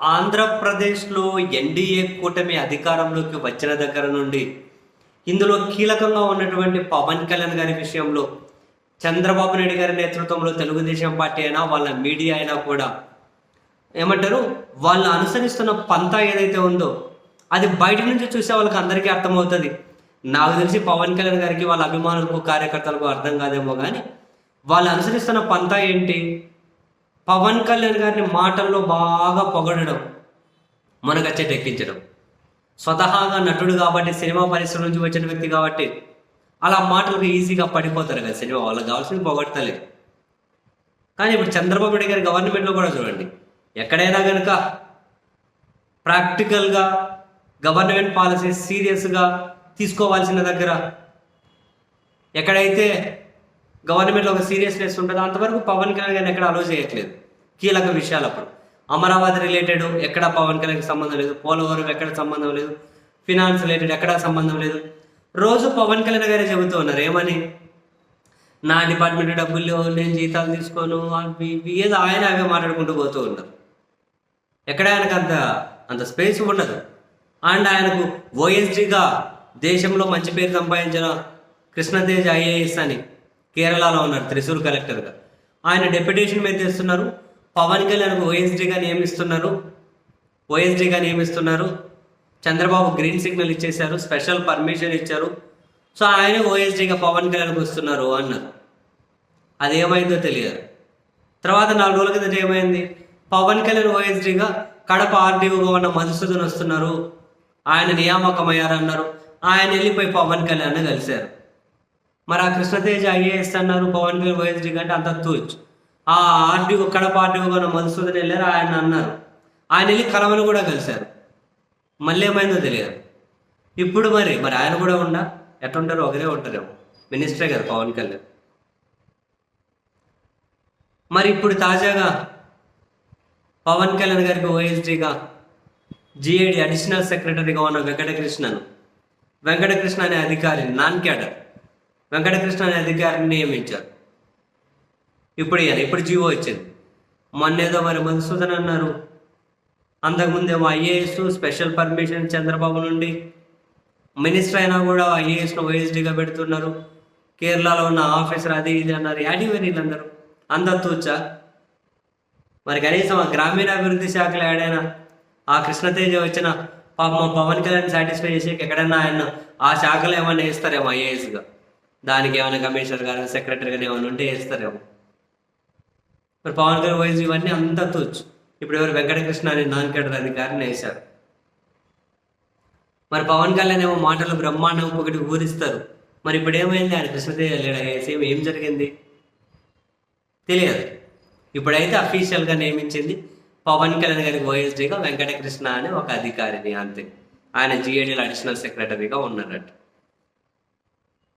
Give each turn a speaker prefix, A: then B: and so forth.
A: ఆంధ్రప్రదేశ్లో ఎన్డీఏ కూటమి అధికారంలోకి వచ్చిన దగ్గర నుండి ఇందులో కీలకంగా ఉన్నటువంటి పవన్ కళ్యాణ్ గారి విషయంలో చంద్రబాబు నాయుడు గారి నేతృత్వంలో తెలుగుదేశం పార్టీ అయినా వాళ్ళ మీడియా అయినా కూడా ఏమంటారు వాళ్ళు అనుసరిస్తున్న పంత ఏదైతే ఉందో అది బయట నుంచి చూసే వాళ్ళకి అందరికీ అర్థమవుతుంది. నాకు తెలిసి పవన్ కళ్యాణ్ గారికి వాళ్ళ అభిమానులకు కార్యకర్తలకు అర్థం కాదేమో కానీ వాళ్ళు అనుసరిస్తున్న పంత ఏంటి? పవన్ కళ్యాణ్ గారిని మాటల్లో బాగా పొగడడం మనకచ్చే ఎక్కించడం. స్వతహాగా నటుడు కాబట్టి సినిమా పరిశ్రమ నుంచి వచ్చిన వ్యక్తి కాబట్టి అలా మాటలకు ఈజీగా పడిపోతారు కదా సినిమా వాళ్ళకి కావాల్సింది పొగడతలే. కానీ ఇప్పుడు చంద్రబాబు నాయుడు గారి గవర్నమెంట్లో కూడా చూడండి. ఎక్కడైనా కనుక ప్రాక్టికల్గా గవర్నమెంట్ పాలసీ సీరియస్గా తీసుకోవాల్సిన దగ్గర ఎక్కడైతే గవర్నమెంట్లో ఒక సీరియస్నెస్ ఉంటుంది. అంతవరకు పవన్ కళ్యాణ్ గారిని ఎక్కడ అలో చేయట్లేదు. కీలక విషయాలు అప్పుడు. అమరావతి రిలేటెడ్ ఎక్కడ పవన్ కళ్యాణ్కి సంబంధం లేదు. పోలవరం ఎక్కడ సంబంధం లేదు. ఫినాన్స్ రిలేటెడ్ ఎక్కడ సంబంధం లేదు. రోజు పవన్ కళ్యాణ్ గారే చెబుతూ ఉన్నారు. ఏమని? నా డిపార్ట్మెంట్ డబ్బులు నేను జీతాలు తీసుకోను అవి ఏదో ఆయన అవే మాట్లాడుకుంటూ పోతూ ఉన్నారు. ఎక్కడ ఆయనకు అంత అంత స్పేస్ ఉండదు. అండ్ ఆయనకు ఓఎస్డీగా దేశంలో మంచి పేరు సంపాదించిన కృష్ణతేజ్ ఐఏఎస్ అని కేరళలో ఉన్నారు త్రిశూర్ కలెక్టర్గా. ఆయన డెప్యుటేషన్ మీద తెస్తున్నారు పవన్ కళ్యాణ్ ఓఎస్డీగా నియమిస్తున్నారు. ఓఎస్డీగా నియమిస్తున్నారు. చంద్రబాబు గ్రీన్ సిగ్నల్ ఇచ్చేశారు స్పెషల్ పర్మిషన్ ఇచ్చారు. సో ఆయన ఓఎస్డీగా పవన్ కళ్యాణ్కి వస్తున్నారు అన్నారు. అది ఏమైందో తెలియదు. తర్వాత నాలుగు రోజుల కిందట ఏమైంది? పవన్ కళ్యాణ్ ఓఎస్డీగా కడప ఆర్డీఓగా ఉన్న మధుసూదన్ వస్తున్నారు. ఆయన నియామకం అయ్యారన్నారు ఆయన వెళ్ళిపోయి పవన్ కళ్యాణ్ కలిశారు. మరి ఆ కృష్ణతేజ ఐఏఎస్ అన్నారు పవన్ కళ్యాణ్ ఓఎస్డీ అంటే అంత తూచ్. ఆ ఆర్డీఓ కడప ఆర్డీఓ ఉన్న మధుసూదన్ వెళ్ళారు ఆయన అన్నారు. ఆయన వెళ్ళి కలవను కూడా కలిశారు. మళ్ళీ ఏమైందో తెలియదు. ఇప్పుడు మరి మరి ఆయన కూడా ఉండా? ఎట్లుంటారో ఒకరే ఉంటారేమో మినిస్టరే కదా పవన్ కళ్యాణ్. మరి ఇప్పుడు తాజాగా పవన్ కళ్యాణ్ గారికి ఓఎస్డీగా జిఏడి అడిషనల్ సెక్రటరీగా ఉన్న వెంకటకృష్ణను వెంకటకృష్ణ అనే అధికారి నాన్ క్యాడర్ వెంకటకృష్ణ అనే అధికారిని నియమించారు. ఇప్పుడు ఇయ్యాలి. ఇప్పుడు జీవో వచ్చింది మొన్నేదో మరి మధుసూదన్ అన్నారు. అంతకుముందేమో ఐఏఎస్ స్పెషల్ పర్మిషన్ చంద్రబాబు నుండి. మినిస్టర్ అయినా కూడా ఐఏఎస్ను ఓఎస్డీగా పెడుతున్నారు. కేరళలో ఉన్న ఆఫీసర్ అది ఇది అన్నారు. యాడి మరి వీళ్ళందరూ? అందరు మరి కనీసం ఆ గ్రామీణాభివృద్ధి శాఖలో ఏడైనా ఆ కృష్ణతేజ వచ్చిన పాప మా పవన్ కళ్యాణ్ సాటిస్ఫై చేసి ఎక్కడైనా ఆయన ఆ శాఖలో ఏమైనా వేస్తారేమో ఐఏఎస్గా? దానికి ఏమైనా కమిషనర్ గారు సెక్రటరీ గారు ఏమైనా ఉంటే వేస్తారేమో మరి పవన్ కళ్యాణ్ వయసు ఇవన్నీ అంతా తూచు ఇప్పుడు ఎవరు వెంకటకృష్ణ అనే నాన్ కేడర్ అధికారిని వేశారు. మరి పవన్ కళ్యాణ్ ఏమో మాటలు బ్రహ్మాండం ఒకటి ఊరిస్తారు. మరి ఇప్పుడు ఏమైంది? ఆయన కృష్ణదేవి లేడా? సేమ్ ఏం జరిగింది? తెలియదు. ఇప్పుడైతే అఫీషియల్గా నియమించింది పవన్ కళ్యాణ్ గారికి ఓఎస్డీగా వెంకటకృష్ణ అనే ఒక అధికారిని అంతే. ఆయన జిఏడీలో అడిషనల్ సెక్రటరీగా ఉన్నారట.